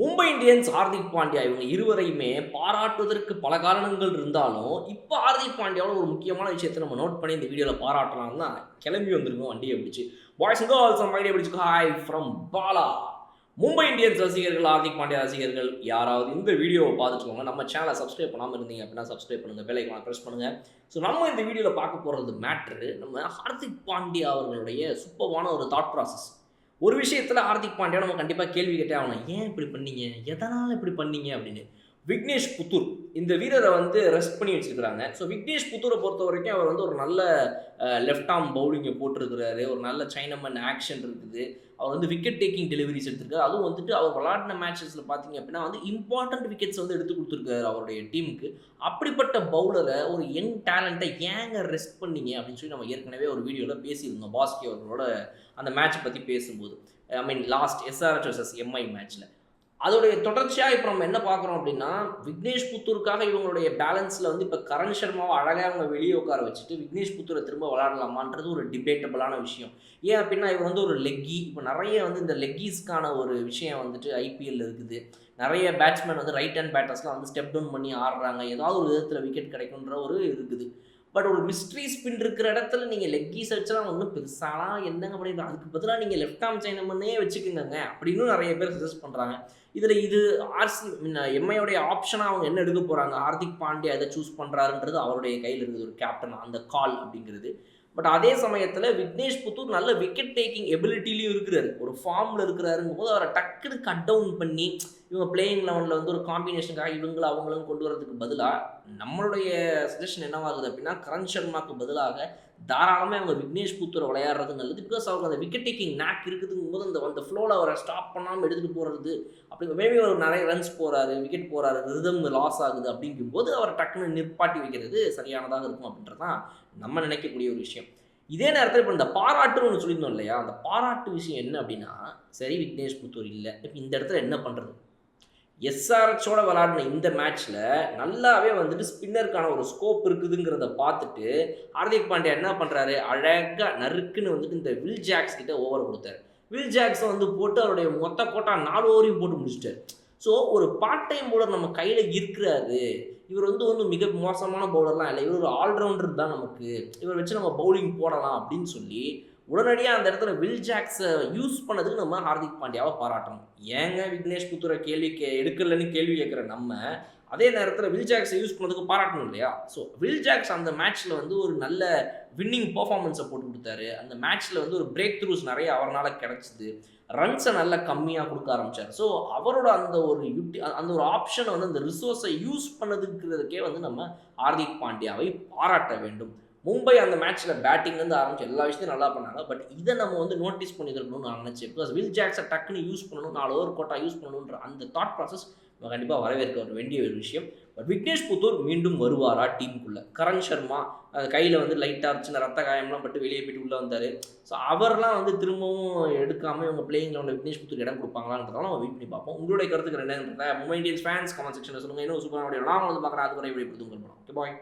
Mumbai Indians Hardik Pandya இவங்க இருவரையுமே பாராட்டுவதற்கு பல காரணங்கள் இருந்தாலும் இப்போ ஹார்திக் பாண்டியாவோட ஒரு முக்கியமான விஷயத்தை நம்ம நோட் பண்ணி இந்த வீடியோவில் பாராட்டலாம் தான் கிளம்பி வந்திருக்கோம். வண்டியை பிடிச்சி. பாய்ஸ் கேர்ள்ஸ் மைடியை பிடிச்சி hi from Bala Mumbai Indians ரசிகர்கள் ஹார்திக் பாண்டியா ரசிகர்கள் யாராவது இந்த வீடியோவை பார்த்துட்டுக்கோங்க நம்ம சேனலை சப்ஸ்கிரைப் பண்ணாமல் இருந்தீங்க அப்படின்னா சப்ஸ்கிரைப் பண்ணுங்கள் வேலைக்கு ப்ரெஸ் பண்ணுங்கள் ஸோ நம்ம இந்த வீடியோவில் பார்க்க போகிறது மேட்ரு நம்ம ஹார்திக் பாண்டியா அவர்களுடைய சூப்பரான ஒரு தாட் ப்ராசஸ் ஒரு விஷயத்தில் ஹார்திக் பாண்டியா நம்ம கண்டிப்பாக கேள்வி கேட்டே ஆகணும். ஏன் இப்படி பண்ணீங்க? எதனால் இப்படி பண்ணீங்க? அப்படின்னு. விக்னேஷ் புத்தூர் இந்த வீரரை வந்து ரெஸ்ட் பண்ணி வச்சிருக்கிறாங்க. ஸோ விக்னேஷ் புத்தூரை பொறுத்த வரைக்கும் அவர் வந்து ஒரு நல்ல லெஃப்ட் ஆர்ம் பவுலிங்கை போட்டிருக்கிறாரு. ஒரு நல்ல சைனமன் ஆக்ஷன் இருக்குது. அவர் வந்து விக்கெட் டேக்கிங் டெலிவரிஸ் எடுத்திருக்காரு. அதுவும் வந்துட்டு அவர் விளாடின மேட்சஸில் பார்த்தீங்க அப்படின்னா வந்து இம்பார்ட்டன்ட் விக்கெட்ஸ் வந்து எடுத்து கொடுத்துருக்காரு அவருடைய டீமுக்கு அப்படிப்பட்ட பவுலரை ஒரு யங் டேலண்ட்டை ஏங்க ரெஸ்ட் பண்ணீங்க அப்படின்னு சொல்லி நம்ம ஏற்கனவே ஒரு வீடியோவில் பேசியிருந்தோம். பாஸ்கே அவர்களோட அந்த மேட்ச்சை பற்றி பேசும்போது. I mean last SRH MI மேட்ச்சில் அதோடைய தொடர்ச்சியாக இப்போ நம்ம என்ன பார்க்குறோம் அப்படின்னா விக்னேஷ் புத்தூருக்காக இவங்களுடைய பேலன்ஸில் வந்து இப்போ கரண் சர்மாவை அழகாக அவங்க வெளியே உட்கார வச்சுட்டு விக்னேஷ் புத்தூரை திரும்ப விளாடலாமான்றது ஒரு டிபேட்டபிளான விஷயம். ஏன் அப்படின்னா இவர் வந்து ஒரு லெக்கி இப்போ நிறைய வந்து இந்த லெக்கீஸ்க்கான ஒரு விஷயம் வந்துட்டு ஐபிஎல் இருக்குது. நிறைய பேட்ஸ்மேன் வந்து ரைட் ஹேண்ட் பேட்டர்ஸ்லாம் வந்து ஸ்டெப் டவுன் பண்ணி ஆடுறாங்க. ஏதாவது ஒரு விதத்தில் விக்கெட் கிடைக்குன்ற ஒரு இருக்குது. பட் ஒரு மிஸ்ட்ரி ஸ்பின் இருக்கிற இடத்துல நீங்கள் லெக்கீஸ் வச்சுலாம் ஒன்றும் பெருசாலாம் என்னங்க பண்ணிட்டு அதுக்கு பதிலாக நீங்கள் லெஃப்ட் ஆர்ம் சைனமன்னே வச்சுக்கோங்க அப்படின்னு நிறைய பேர் சஜஸ்ட் பண்ணுறாங்க இதில் இது ஆர்சி எம்ஐயோடைய ஆப்ஷனாக அவங்க என்ன எடுக்க போகிறாங்க ஹார்திக் பாண்டியா எதை சூஸ் பண்ணுறாருன்றது அவருடைய கையில் இருக்குது. ஒரு கேப்டன் அந்த கால் அப்படிங்கிறது. பட் அதே சமயத்தில் விக்னேஷ் புத்தூர் நல்ல விக்கெட் டேக்கிங் எபிலிட்டிலையும் இருக்கிறாரு. ஒரு ஃபார்மில் இருக்கிறாருங்கும் போது அவரை டக்குன்னு கட் டவுன் பண்ணி இவங்க பிளேயிங் லெவனில் வந்து ஒரு காம்பினேஷனுக்காக இவங்களை அவங்களும் கொண்டு வரதுக்கு பதிலாக நம்மளுடைய சஜஷன் என்னவாகுது அப்படின்னா கரண் சர்மாக்கு பதிலாக தாராளமாக அவங்க விக்னேஷ் புத்தூரை விளையாடுறது நல்லது. பிகாஸ் அவங்க அந்த விக்கெட் டேக்கிங் நேக் இருக்குதுங்கும் போது அந்த அந்த ஃப்ளோவில் அவரை ஸ்டாப் பண்ணாமல் எடுத்துகிட்டு போகிறது அப்படி மேபி அவர் நிறைய ரன்ஸ் போகிறாரு விக்கெட் போகிறாரு ரிதம் லாஸ் ஆகுது அப்படிங்கும்போது அவரை டக்குன்னு நிற்பாட்டி வைக்கிறது சரியானதாக இருக்கும் அப்படின்றது தான் நம்ம நினைக்கக்கூடிய ஒரு விஷயம். இதே நேரத்தில் இப்போ இந்த பாராட்டுன்னு ஒன்று சொல்லியிருந்தோம் இல்லையா? அந்த பாராட்டு விஷயம் என்ன அப்படின்னா சரி விக்னேஷ் புத்தூர் இல்லை இப்போ இந்த இடத்துல என்ன பண்ணுறது எஸ்ஆர்எச்சோட விளாடின இந்த மேட்ச்சில் நல்லாவே வந்துட்டு ஸ்பின்னருக்கான ஒரு ஸ்கோப் இருக்குதுங்கிறத பார்த்துட்டு ஹார்திக் பாண்டியா என்ன பண்ணுறாரு அழகாக நறுக்குன்னு வந்துட்டு இந்த வில் ஜாக்ஸ் கிட்ட ஓவர் கொடுத்தாரு. வில் ஜாக்ஸை வந்து போட்டு அவருடைய மொத்த கோட்டா நாலு ஓவரையும் போட்டு முடிச்சிட்டாரு. ஸோ ஒரு பார்ட் டைம் பவுலர் நம்ம கையில் இருக்கிறாரு. இவர் வந்து வந்து மிக மோசமான பவுலர்லாம் இல்லை. இவர் ஒரு ஆல்ரவுண்டர் தான் நமக்கு. இவர் வச்சு நம்ம பவுலிங் போடலாம் அப்படின்னு சொல்லி உடனடியாக அந்த இடத்துல வில் ஜாக்ஸை யூஸ் பண்ணதுக்கு நம்ம ஹார்திக் பாண்டியாவை பாராட்டணும். ஏங்க விக்னேஷ் புத்தூரை கேள்வி கே எடுக்கலன்னு கேள்வி கேட்குற நம்ம அதே நேரத்தில் வில் ஜாக்ஸை யூஸ் பண்ணதுக்கு பாராட்டணும் இல்லையா? ஸோ வில் ஜாக்ஸ் அந்த மேட்ச்சில் வந்து ஒரு நல்ல வின்னிங் பர்ஃபார்மன்ஸை போட்டு கொடுத்தாரு. அந்த மேட்ச்சில் வந்து ஒரு பிரேக் த்ரூஸ் நிறைய அவரால் கிடச்சிது. ரன்ஸை நல்லா கம்மியாக கொடுக்க ஆரம்பித்தார் ஸோ அவரோட அந்த ஒரு யூட்டி அந்த ஒரு ஆப்ஷனை வந்து அந்த ரிசோர்ஸை யூஸ் பண்ணதுங்கிறதுக்கே வந்து நம்ம ஹார்திக் பாண்டியாவை பாராட்ட வேண்டும். மும்பை அந்த மேட்ச்சில் பேட்டிங்லேருந்து ஆரம்பிச்சு எல்லா விஷயத்தையும் நல்லா பண்ணாங்க. பட் இதை நம்ம வந்து நோட்டீஸ் பண்ணியிருக்கணும்னு நான் நினச்சேன். பிகாஸ் வில் ஜாக்ஸை டக்குன்னு யூஸ் பண்ணணும் நாலு ஓவர் கோட்டா யூஸ் பண்ணணுன்ற அந்த தாட் ப்ராசஸ் நம்ம கண்டிப்பாக வரவேற்க ஒரு வேண்டிய ஒரு விஷயம். பட் விக்னேஷ் புத்தூர் மீண்டும் வருவாரா டீமுக்குள்ளே கரண் சர்மா கையில் வந்து லைட்டாக சின்ன ரத்த காயம்லாம் பட்டு வெளியே போயிட்டு உள்ளே வந்தார். ஸோ அவர்லாம் வந்து திரும்பவும் எடுக்காமல் இவங்க பிளேயிங் லெவலில் விக்னேஷ் புத்தூர் இடம் கொடுப்பாங்களான்றதால நம்ம வெயிட் பண்ணி பார்ப்போம். உங்களுடைய கருத்துக்கு என்னன்றத மும்பை இந்தியன்ஸ் ஃபேன்ஸ் கமெண்ட் செக்ஷனில் சொல்லுங்கள் இன்னும் சூப்பராக நான் வந்து பார்க்குறேன். அது வரை எப்படி ஓகே பாய்